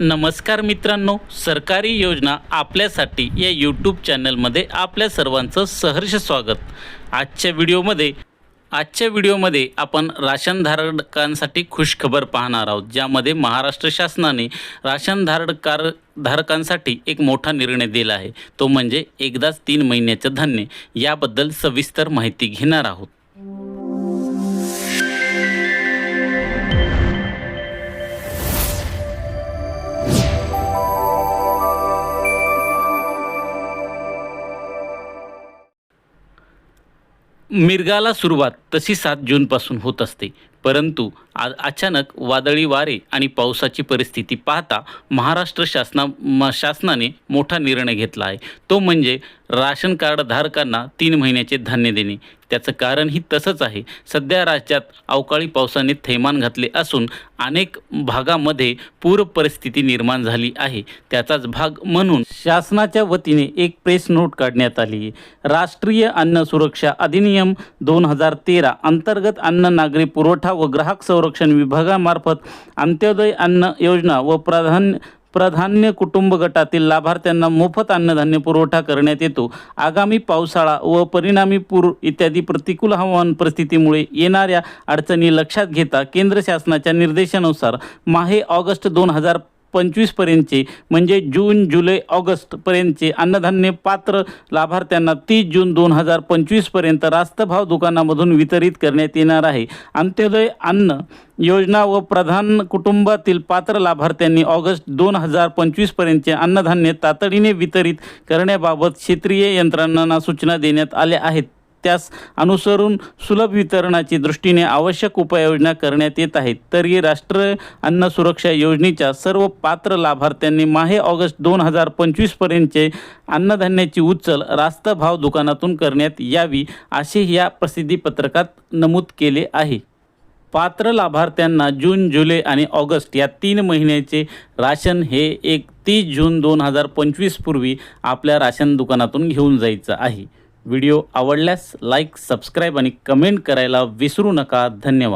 नमस्कार मित्रांनो सरकारी योजना आपल्यासाठी या यूट्यूब चॅनलमध्ये आपल्या सर्वांचं सहर्ष स्वागत. आजच्या व्हिडिओमध्ये आजच्या व्हिडिओमध्ये आपण राशनधारकांसाठी खुशखबर पाहणार आहोत ज्यामध्ये महाराष्ट्र शासनाने राशनधारकार धारकांसाठी एक मोठा निर्णय दिला आहे. तो म्हणजे एकदाच तीन महिन्याचं धान्य. याबद्दल सविस्तर माहिती घेणार आहोत. मिरगाला सुरुवात तशी सात जूनपासून होत असते. परंतु आ अचानक वादळी वारे आणि पावसाची परिस्थिती पाहता महाराष्ट्र शासना म शासनाने मोठा निर्णय घेतला आहे. तो म्हणजे राशन कार्ड धारकांना तीन महिन्याचे धान्य देणे. त्याचं कारणही तसंच आहे. सध्या राज्यात अवकाळी पावसाने थैमान घातले असून अनेक भागामध्ये पूर परिस्थिती निर्माण झाली आहे. त्याचाच भाग म्हणून शासनाच्या वतीने एक प्रेस नोट काढण्यात आली आहे. राष्ट्रीय अन्न सुरक्षा अधिनियम दोन हजार तेरा अंतर्गत अन्न नागरी पुरवठा व ग्राहक संरक्षण विभागामार्फत अंत्योदय अन्न योजना व प्राधान्य प्राधान्य कुटुंब गटातील लाभार्थ्यांना मोफत अन्नधान्य पुरवठा करण्यात येतो. आगामी पावसाळा व परिणामी पूर इत्यादी प्रतिकूल हवामान परिस्थितीमुळे येणाऱ्या अडचणी लक्षात घेता केंद्र शासनाच्या निर्देशानुसार माहे ऑगस्ट दोन हजार पंचवीसपर्यंतचे म्हणजे जून जुलै ऑगस्टपर्यंतचे अन्नधान्य पात्र लाभार्थ्यांना तीस जून दोन हजार पंचवीसपर्यंत रास्त भाव दुकानामधून वितरित करण्यात येणार आहे. अंत्योदय अन्न योजना व प्रधान कुटुंबातील पात्र लाभार्थ्यांनी ऑगस्ट दोन हजार पंचवीसपर्यंतचे अन्नधान्य तातडीने वितरित करण्याबाबत क्षेत्रीय यंत्रणांना सूचना देण्यात आल्या आहेत. त्यास अनुसरून सुलभ वितरणाची दृष्टीने आवश्यक उपाययोजना करण्यात येत आहेत. तरी राष्ट्रीय अन्न सुरक्षा योजनेच्या सर्व पात्र लाभार्थ्यांनी माहे ऑगस्ट दोन हजार पंचवीसपर्यंतचे अन्नधान्याची उचल रास्त भाव दुकानातून करण्यात यावी असे या प्रसिद्धीपत्रकात नमूद केले आहे. पात्र लाभार्थ्यांना जून जुलै आणि ऑगस्ट या तीन महिन्याचे राशन हे एक तीस जून दोन हजार पंचवीसपूर्वी आपल्या राशन दुकानातून घेऊन जायचं आहे. व्हिडिओ आवडल्यास लाईक सबस्क्राईब आणि कमेंट करायला विसरू नका. धन्यवाद.